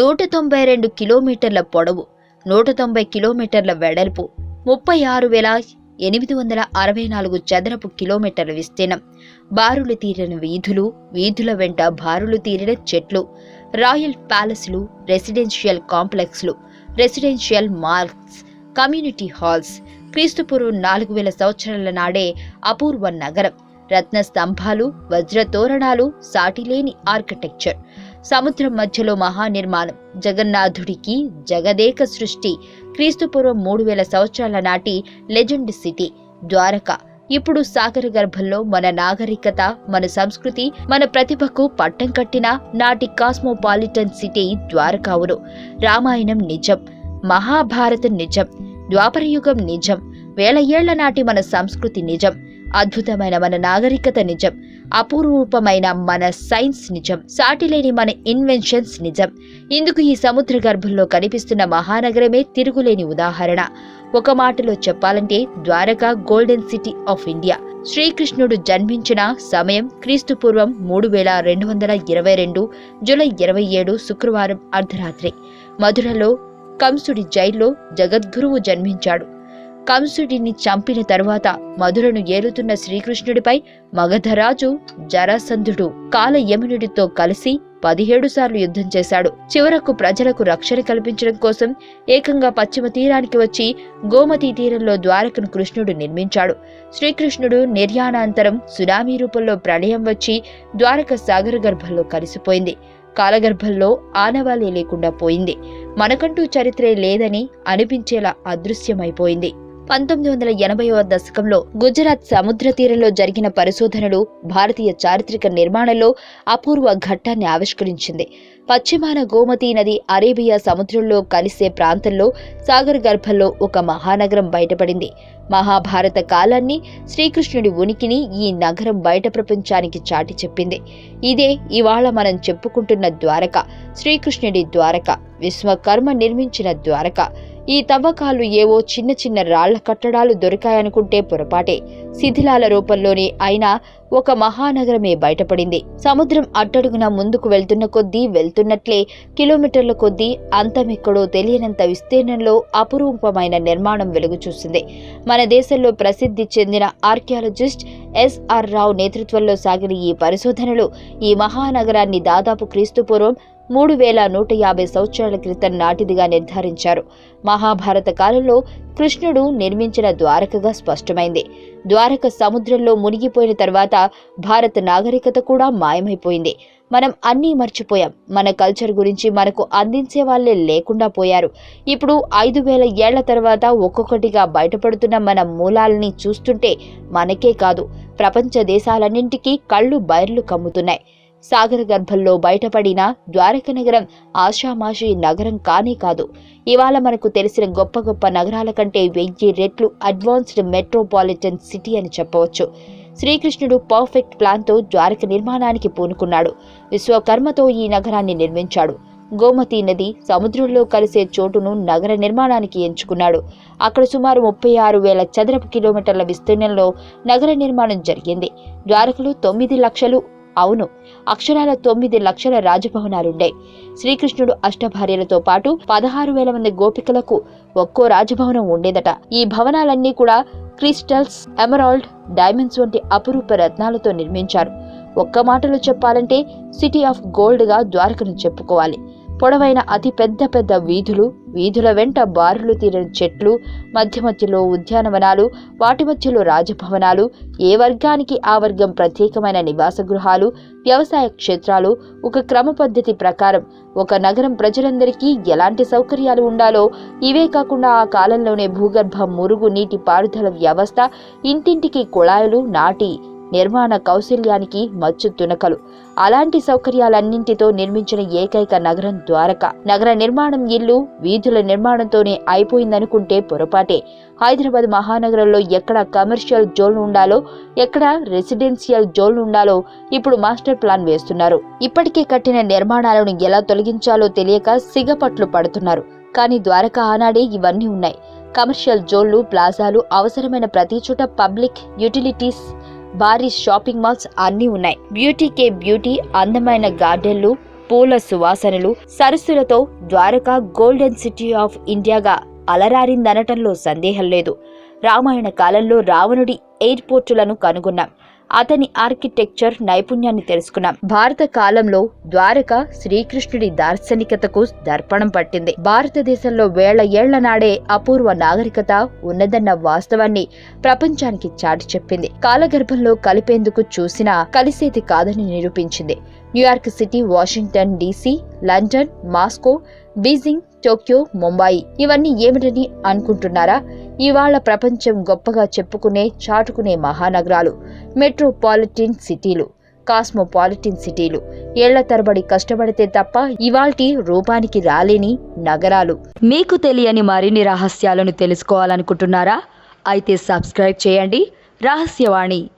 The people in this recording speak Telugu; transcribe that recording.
నూట తొంభై రెండు కిలోమీటర్ల పొడవు నూట తొంభై కిలోమీటర్ల వెడల్పు ముప్పై ఆరు వేల ఎనిమిది వందల అరవై నాలుగు చదరపు కిలోమీటర్ల విస్తీర్ణం. బారులు తీరిన వీధులు వీధుల వెంట బారులు తీరిన చెట్లు రాయల్ ప్యాలెస్లు రెసిడెన్షియల్ కాంప్లెక్స్లు రెసిడెన్షియల్ మార్క్స్ కమ్యూనిటీ హాల్స్ క్రీస్తుపూర్వం నాలుగు వేల సంవత్సరాల నాడే అపూర్వ నగరం. రత్న స్తంభాలు వజ్ర తోరణాలు సాటిలేని ఆర్కిటెక్చర్. సముద్రం మధ్యలో మహానిర్మాణం. జగన్నాథుడికి జగదేక సృష్టి. క్రీస్తుపూర్వం మూడు వేల సంవత్సరాల నాటి లెజెండ్ సిటీ ద్వారక. ఇప్పుడు సాగర గర్భంలో మన నాగరికత మన సంస్కృతి మన ప్రతిభకు పట్టం కట్టిన నాటి కాస్మోపాలిటన్ సిటీ ద్వారకావును. రామాయణం నిజం. మహాభారతం నిజం. ద్వాపరయుగం నిజం. వేల ఏళ్ళ నాటి మన సంస్కృతి నిజం. అద్భుతమైన మన నాగరికత నిజం అపూర్వమైన మన సైన్స్ నిజం సాటిలేని మన ఇన్వెన్షన్స్ నిజం. ఇందుకు ఈ సముద్ర గర్భంలో కనిపిస్తున్న మహానగరమే తిరుగులేని ఉదాహరణ. ఒక మాటలో చెప్పాలంటే Dwarka golden city of India. శ్రీకృష్ణుడు జన్మించిన సమయం క్రీస్తు పూర్వం మూడు వేల రెండు వందల ఇరవై రెండు జూలై ఇరవై ఏడు శుక్రవారం అర్ధరాత్రి. మధురలో కంసుడి జైల్లో జగద్గురువు జన్మించాడు. కంసుడిని చంపిన తరువాత మధురను ఏలుతున్న శ్రీకృష్ణుడిపై మగధరాజు జరాసంధుడు కాలయమునుడితో కలిసి పదిహేడు సార్లు యుద్ధం చేశాడు. చివరకు ప్రజలకు రక్షణ కల్పించడం కోసం ఏకంగా పశ్చిమ తీరానికి వచ్చి గోమతి తీరంలో ద్వారకను కృష్ణుడు నిర్మించాడు. శ్రీకృష్ణుడు నిర్యాణాంతరం సునామీ రూపంలో ప్రళయం వచ్చి ద్వారక సాగర గర్భంలో కలిసిపోయింది. కాలగర్భంలో ఆనవాలే లేకుండా పోయింది. మనకంటూ చరిత్రే లేదని అనిపించేలా అదృశ్యమైపోయింది. పంతొమ్మిది వందల ఎనభైవ దశకంలో గుజరాత్ సముద్ర తీరంలో జరిగిన పరిశోధనలు భారతీయ చారిత్రక నిర్మాణంలో అపూర్వ ఘట్టాన్ని ఆవిష్కరించింది. పశ్చిమాన గోమతి నది అరేబియా సముద్రంలో కలిసే ప్రాంతంలో సాగర్ గర్భంలో ఒక మహానగరం బయటపడింది. మహాభారత కాలాన్ని శ్రీకృష్ణుడి ఉనికిని ఈ నగరం బయట ప్రపంచానికి చాటి చెప్పింది. ఇదే ఇవాళ మనం చెప్పుకుంటున్న ద్వారక శ్రీకృష్ణుడి ద్వారక విశ్వకర్మ నిర్మించిన ద్వారక. ఈ తవ్వకాలు ఏవో చిన్న చిన్న రాళ్ళ కట్టడాలు దొరికాయనుకుంటే పొరపాటే. శిథిలాల రూపంలోనే అయినా ఒక మహానగరమే బయటపడింది. సముద్రం అట్టడుగున ముందుకు వెళ్తున్న కొద్దీ వెళ్తున్నట్లే కిలోమీటర్ల కొద్దీ అంతమెక్కడో తెలియనంత విస్తీర్ణంలో అపురూపమైన నిర్మాణం వెలుగు చూసింది. మన దేశంలో ప్రసిద్ధి చెందిన ఆర్కియాలజిస్ట్ ఎస్ఆర్ రావు నేతృత్వంలో సాగిన ఈ పరిశోధనలు ఈ మహానగరాన్ని దాదాపు క్రీస్తుపూర్వం మూడు వేల నూట యాభై సంవత్సరాల క్రితం నాటిదిగా నిర్ధారించారు. మహాభారత కాలంలో కృష్ణుడు నిర్మించిన ద్వారకగా స్పష్టమైంది. ద్వారక సముద్రంలో మునిగిపోయిన తర్వాత భారత నాగరికత కూడా మాయమైపోయింది. మనం అన్నీ మర్చిపోయాం. మన కల్చర్ గురించి మనకు అందించే వాళ్ళే లేకుండా పోయారు. ఇప్పుడు ఐదు వేల ఏళ్ళ తర్వాత ఒక్కొక్కటిగా బయటపడుతున్న మన మూలాలని చూస్తుంటే మనకే కాదు. ప్రపంచ దేశాలన్నింటికీ కళ్ళు బయర్లు కమ్ముతున్నాయి. సాగర గర్భంలో బయటపడిన ద్వారక నగరం ఆషామాషి నగరం కానే కాదు. ఇవాళ మనకు తెలిసిన గొప్ప గొప్ప నగరాల కంటే వెయ్యి రెట్లు అడ్వాన్స్డ్ మెట్రోపాలిటన్ సిటీ అని చెప్పవచ్చు. శ్రీకృష్ణుడు పర్ఫెక్ట్ ప్లాన్తో ద్వారక నిర్మాణానికి పూనుకున్నాడు. విశ్వకర్మతో ఈ నగరాన్ని నిర్మించాడు. గోమతి నది సముద్రంలో కలిసే చోటును నగర నిర్మాణానికి ఎంచుకున్నాడు. అక్కడ సుమారు ముప్పై ఆరు వేల చదరపు కిలోమీటర్ల విస్తీర్ణంలో నగర నిర్మాణం జరిగింది. ద్వారకలో తొమ్మిది లక్షలు అవును అక్షరాల తొమ్మిది లక్షల రాజభవనాలుండే శ్రీకృష్ణుడు అష్టభార్యలతో పాటు పదహారు వేల మంది గోపికలకు ఒక్కో రాజభవనం ఉండేదట. ఈ భవనాలన్నీ కూడా క్రిస్టల్స్ ఎమరాల్డ్ డైమండ్స్ వంటి అపురూప రత్నాలతో నిర్మించారు. ఒక్క మాటలో చెప్పాలంటే సిటీ ఆఫ్ గోల్డ్గా ద్వారకను చెప్పుకోవాలి. పొడవైన అతి పెద్ద పెద్ద వీధులు వీధుల వెంట బారులు తీరిన చెట్లు మధ్య మధ్యలో ఉద్యానవనాలు వాటి మధ్యలో రాజభవనాలు ఏ వర్గానికి ఆ వర్గం ప్రత్యేకమైన నివాస గృహాలు వ్యవసాయ క్షేత్రాలు ఒక క్రమ పద్ధతి ప్రకారం ఒక నగరం ప్రజలందరికీ ఎలాంటి సౌకర్యాలు ఉండాలో ఇవే కాకుండా ఆ కాలంలోనే భూగర్భ మురుగు నీటి పారుదల వ్యవస్థ ఇంటింటికి కుళాయిలు నాటి నిర్మాణ కౌశల్యానికి మచ్చు తునకలు. అలాంటి సౌకర్యాలన్నింటితో నిర్మించిన ఏకైక నగరం ద్వారక. నగర నిర్మాణం ఇల్లు వీధుల నిర్మాణంతోనే అయిపోయిందనుకుంటే పొరపాటే. హైదరాబాద్ మహానగరంలో ఎక్కడ కమర్షియల్ జోన్ ఉండాలో ఎక్కడ రెసిడెన్షియల్ జోన్ ఉండాలో ఇప్పుడు మాస్టర్ ప్లాన్ వేస్తున్నారు. ఇప్పటికే కట్టిన నిర్మాణాలను ఎలా తొలగించాలో తెలియక సిగపట్లు పడుతున్నారు. కానీ ద్వారక ఆనాడే ఇవన్నీ ఉన్నాయి. కమర్షియల్ జోన్లు ప్లాజాలు అవసరమైన ప్రతి చోట పబ్లిక్ యూటిలిటీస్ భారీ షాపింగ్ మాల్స్ అన్నీ ఉన్నాయి. బ్యూటీకే బ్యూటీ అందమైన గార్డెన్లు పూల సువాసనలు సరస్సులతో ద్వారకా గోల్డెన్ సిటీ ఆఫ్ ఇండియాగా అలరారిందనటంలో సందేహం లేదు. రామాయణ కాలంలో రావణుడి ఎయిర్పోర్టులను కనుగొన్నాం. అతని ఆర్కిటెక్చర్ నైపుణ్యాన్ని తెలుసుకున్నాం. భారత కాలంలో ద్వారక శ్రీకృష్ణుడి దార్శనికతకు దర్పణం పట్టింది. భారతదేశంలో వేల ఏళ్ళ నాడే అపూర్వ నాగరికత ఉన్నదన్న వాస్తవాన్ని ప్రపంచానికి చాటి చెప్పింది. కాలగర్భంలో కలిపేందుకు చూసినా కలిసేది కాదని నిరూపించింది. New York city Washington DC London Moscow Beijing Tokyo Mumbai ఇవన్నీ ఏమిటని అనుకుంటున్నారా? ఇవాళ ప్రపంచం గొప్పగా చెప్పుకునే చాటుకునే మహానగరాలు. మెట్రోపాలిటిన్ సిటీలు కాస్మోపాలిటిన్ సిటీలు. ఏళ్ళ తరబడి కష్టపడితే తప్ప ఇవాల్టి రూపానికి రాలేని నగరాలు. మీకు తెలియని మరిన్ని రహస్యాలను తెలుసుకోవాలనుకుంటున్నారా? అయితే సబ్స్క్రైబ్ చేయండి. రహస్యవాణి.